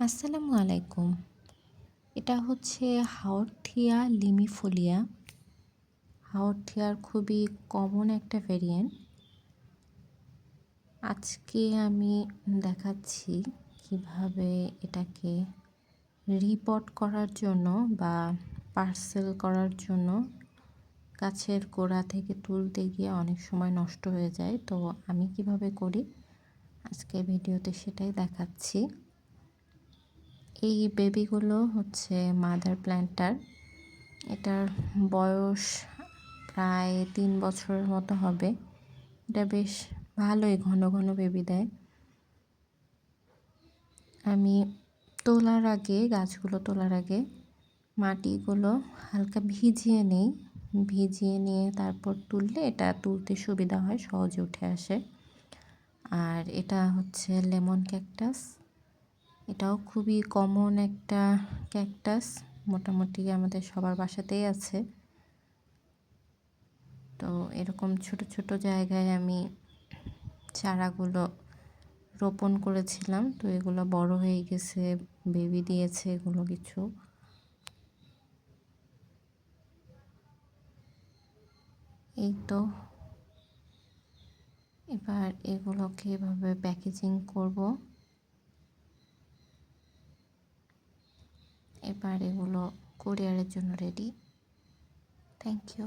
আসসালামু আলাইকুম। এটা হচ্ছে হাওরথিয়া লিমিফোলিয়া। হাওরথিয়ার খুবই কমন একটা ভেরিয়েন্ট আজকে আমি দেখাচ্ছি কীভাবে এটাকে রিপোর্ট করার জন্য বা পার্সেল করার জন্য গাছের গোড়া থেকে তুলতে গিয়ে অনেক সময় নষ্ট হয়ে যায়। তো আমি কীভাবে করি? আজকে ভিডিওতে সেটাই দেখাচ্ছি। এই বেবিগুলো হচ্ছে মাদার প্ল্যান্টার এটার বয়স প্রায় তিন বছরের মতো হবে। এটা বেশ ভালোই ঘন ঘন বেবি দেয়। আমি তোলার আগে, গাছগুলো তোলার আগে মাটিগুলো হালকা ভিজিয়ে নেই। ভিজিয়ে নিয়ে তারপর তুললে এটা তুলতে সুবিধা হয়, সহজে উঠে আসে। আর এটা হচ্ছে লেমন ক্যাকটাস। এটাও খুবই কমন একটা ক্যাকটাস মোটামুটি আমাদের সবার বাসাতেই আছে। তো এরকম ছোট ছোট জায়গায় আমি চারাগুলো রোপণ করেছিলাম, তো এগুলো বড় হয়ে গেছে বেবি দিয়েছে এগুলো কিছু। এই তো। এবার এগুলোকে এভাবে প্যাকেজিং করব। এবার এগুলো কোরিয়ারের জন্য রেডি থ্যাংক ইউ